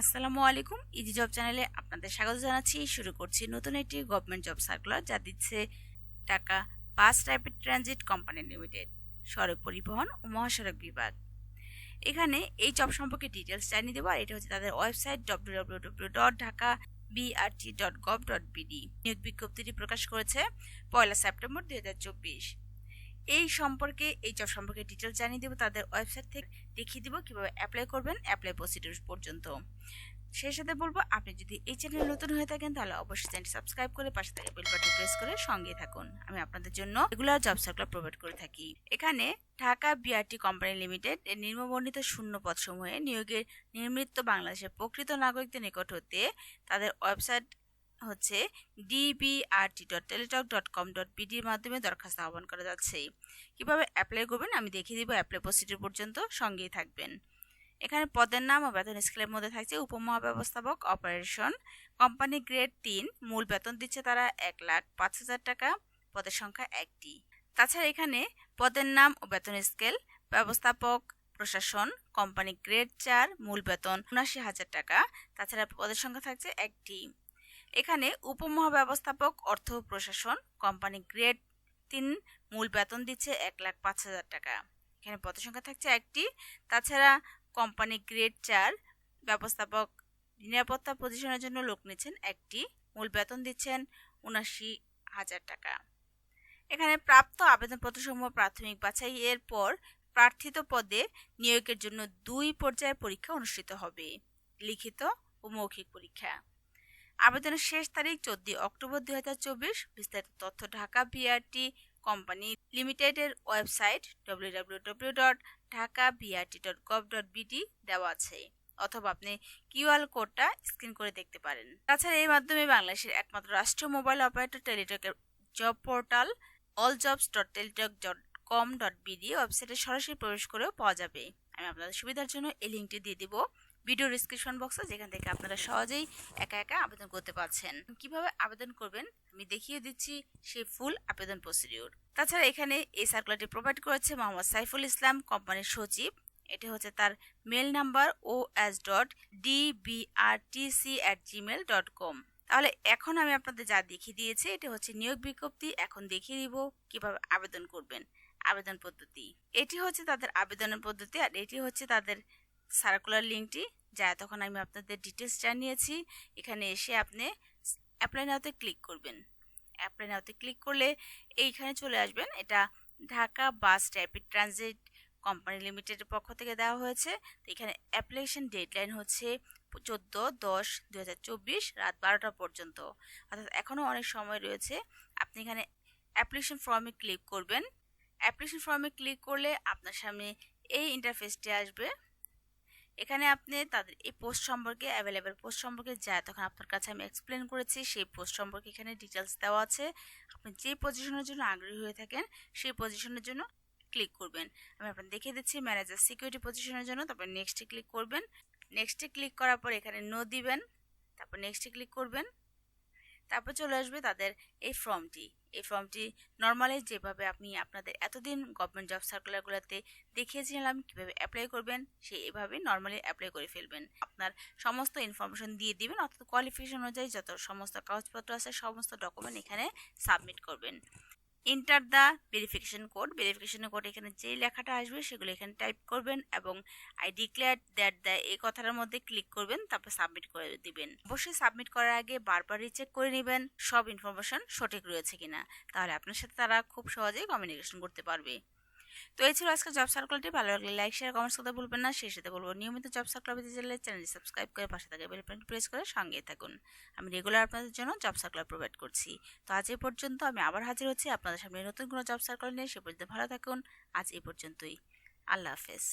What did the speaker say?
আসসালামু আলাইকুম। Easy job চ্যানেলে আপনাদের স্বাগত জানাচ্ছি। শুরু করছি নতুন একটি গভর্নমেন্ট জব সার্কুলার যা দিচ্ছে টাকা bus rapid transit company limited সড়ক পরিবহন ও মহাসড়ক বিভাগ। এখানে এই জব সম্পর্কে ডিটেলস জানিয়ে দেবো, আর এটা হচ্ছে তাদের website W W W dot Dhaka BRT dot gov dot BD নিয়োগ বিজ্ঞপ্তিটি প্রকাশ করেছে পয়লা সেপ্টেম্বর দুই হাজার চব্বিশ। এই সম্পর্কে, এই জব সম্পর্কে ডিটেলস জানিয়ে দেবো। তাদের ওয়েবসাইট থেকে দেখিয়ে দিব কীভাবে অ্যাপ্লাই করবেন অ্যাপ্লাই প্রসিডিউর পর্যন্ত। সেই সাথে বলব, আপনি যদি এই চ্যানেলে নতুন হয়ে থাকেন, তাহলে অবশ্যই চ্যানেলটি সাবস্ক্রাইব করে পাশে থেকে বেল বাটন প্রেস করে সঙ্গে থাকুন। আমি আপনাদের জন্য রেগুলার জব সার্কুলার প্রোভাইড করে থাকি। এখানে ঢাকা বিআরটি কোম্পানি লিমিটেড এর নির্মবর্ণিত শূন্য পদ সমূহে নিয়োগের নির্মিত বাংলাদেশের প্রকৃত নাগরিকদের নিকট হতে তাদের ওয়েবসাইট হচ্ছে DBRT dot Teletalk dot com dot বিডির মাধ্যমে দরখাস্ত আহ্বান করা যাচ্ছে। কীভাবে অ্যাপ্লাই করবেন আমি দেখিয়ে দিব অ্যাপ্লাই প্রসিডিউর পর্যন্ত সঙ্গেই থাকবেন। এখানে পদের নাম ও বেতন স্কেলের মধ্যে থাকছে উপমহাব্যবস্থাপক অপারেশন কোম্পানি গ্রেড তিন, মূল বেতন দিচ্ছে তারা এক লাখ পাঁচ হাজার টাকা, পদের সংখ্যা একটি। তাছাড়া এখানে পদের নাম ও বেতন স্কেল ব্যবস্থাপক, প্রশাসন কোম্পানি গ্রেড চার, মূল বেতন উনাশি হাজার টাকা, তাছাড়া পদের সংখ্যা থাকছে একটি। এখানে উপমহাব্যবস্থাপক, অর্থ প্রশাসন, কোম্পানি গ্রেড তিন, মূল বেতন দিচ্ছে এক লাখ পাঁচ হাজার টাকা। এখানে পদের সংখ্যা থাকছে একটি। তাছাড়া কোম্পানি গ্রেড চার, ব্যবস্থাপক নিরাপত্তা পজিশনের জন্য লোক নিচ্ছেন একটি। মূল বেতন দিচ্ছেন উনাশি হাজার টাকা। এখানে প্রাপ্ত আবেদনপত্রসমূহ প্রাথমিক বাছাই এর পর প্রার্থিত পদে নিয়োগের জন্য দুই পর্যায়ে পরীক্ষা অনুষ্ঠিত হবে। লিখিত ও মৌখিক পরীক্ষা। আবেদনের শেষ তারিখ চোদ্দই অক্টোবর দুই হাজার চব্বিশ। বিস্তারিত তথ্য ঢাকা বিআরটি কোম্পানি লিমিটেডের website W W W dot Dhaka BRT dot gov dot BD দেওয়া আছে, অথবা আপনি কিউআর কোডটা স্ক্রিন করে দেখতে পারেন। তাছাড়া এর মাধ্যমে বাংলাদেশের একমাত্র রাষ্ট্রীয় mobile operator টেলিটকের job portal all jobs dot Teletalk dot com dot BD ওয়েবসাইটে সরাসরি প্রবেশ করেও পাওয়া যাবে। আমি আপনাদের সুবিধার জন্য এই লিঙ্কটি দিয়ে দিব। ভিডিও ডিসক্রিপশন বক্সে যেখান থেকে আপনারা সহজেই একা একা আবেদন করতে পারছেন। কীভাবে আবেদন করবেন? আমি দেখিয়ে দিচ্ছি সেই ফুল আবেদন প্রসিডিউর তাছাড়া এখানে এই সার্কুলারটি প্রোভাইড করেছে মোহাম্মদ সাইফুল ইসলাম কোম্পানির সচিব। এটি হচ্ছে তার mail number O S dot DBRTC at Gmail dot com তাহলে এখন আমি আপনাদের যা দেখিয়ে দিয়েছি, এটি হচ্ছে নিয়োগ বিজ্ঞপ্তি। এখন দেখিয়ে দিব কীভাবে আবেদন করবেন। আবেদন পদ্ধতি। এটি হচ্ছে তাদের আবেদনের পদ্ধতি আর এটি হচ্ছে তাদের সার্কুলার লিঙ্কটি যা তখন আমি আপনাদের ডিটেলস জানিয়েছি। এখানে এসে আপনি অ্যাপ্লাই নাওতে ক্লিক করবেন। অ্যাপ্লাই নাওতে ক্লিক করলে এইখানে চলে আসবেন। এটা Dhaka bus rapid transit company লিমিটেডের পক্ষ থেকে দেওয়া হয়েছে। তো এখানে অ্যাপ্লিকেশন ডেডলাইন হচ্ছে চোদ্দ দশ দু রাত বারোটা পর্যন্ত। অর্থাৎ এখনও অনেক সময় রয়েছে। আপনি এখানে অ্যাপ্লিকেশন ফর্মে ক্লিক করবেন। অ্যাপ্লিকেশন ফর্মে ক্লিক করলে আপনার সামনে এই ইন্টারফেসটি আসবে। এখানে আপনি তাদের এই পোস্ট সম্পর্কে অ্যাভেলেবেল পোস্ট সম্পর্কে যা তখন আপনার কাছে আমি এক্সপ্লেন করেছি, সেই পোস্ট সম্পর্কে এখানে ডিটেলস দেওয়া আছে। আপনি যে পজিশনের জন্য আগ্রহী হয়ে থাকেন, সেই পজিশনের জন্য ক্লিক করবেন। আমি আপনার দেখিয়ে দিচ্ছি ম্যানেজার সিকিউরিটি পজিশনের জন্য, তারপর নেক্সটে ক্লিক করবেন। নেক্সটে ক্লিক করার পর এখানে নো দিবেন, তারপর নেক্সটে ক্লিক করবেন। তারপর চলে আসবে তাদের এই ফর্মটি এই ফর্মটি নর্মালি যেভাবে আপনি আপনাদের এতদিন গভর্নমেন্ট জব সার্কুলারগুলোতে দেখিয়েছিলাম, কীভাবে অ্যাপ্লাই করবেন সেই এভাবে নর্মালি অ্যাপ্লাই করে ফেলবেন। আপনার সমস্ত ইনফরমেশন দিয়ে দিবেন, অর্থাৎ কোয়ালিফিকেশন অনুযায়ী যত সমস্ত কাগজপত্র আছে, সমস্ত ডকুমেন্ট এখানে সাবমিট করবেন। Enter the verification code verification code এখানে যে লেখাটা আসবে সেগুলো এখানে টাইপ করবেন এবং আই ডিক্লেয়ার দ্যাট দ্য এই কথাটার মধ্যে ক্লিক করবেন, তারপর সাবমিট করে দিবেন। অবশ্যই সাবমিট করার আগে বারবার রিচেক করে নেবেন, সব ইনফরমেশন সঠিক রয়েছে কিনা। তাহলে আপনার সাথে তারা খুব সহজেই কমিউনিকেশন করতে পারবে। তো এই ছিল আজকে জব সার্কুলারটি ভালো লাগলে লাইক শেয়ার কমেন্টস করতে ভুলবেন না। সেই সাথে বলব, নিয়মিত জব সার্কুলার পেতে চাইলে চ্যানেলটি সাবস্ক্রাইব করে পাশে থাকে বেল বাটন প্রেস করে সঙ্গে থাকুন। আমি রেগুলার আপনাদের জন্য জব সার্কুলার প্রোভাইড করছি। তো আজ এই পর্যন্ত আমি আবার হাজির হচ্ছি আপনাদের সামনে নতুন কোনো জব সার্কুলার নিয়ে। সে পর্যন্ত ভালো থাকুন। আজ এই পর্যন্তই। আল্লাহ হাফেজ।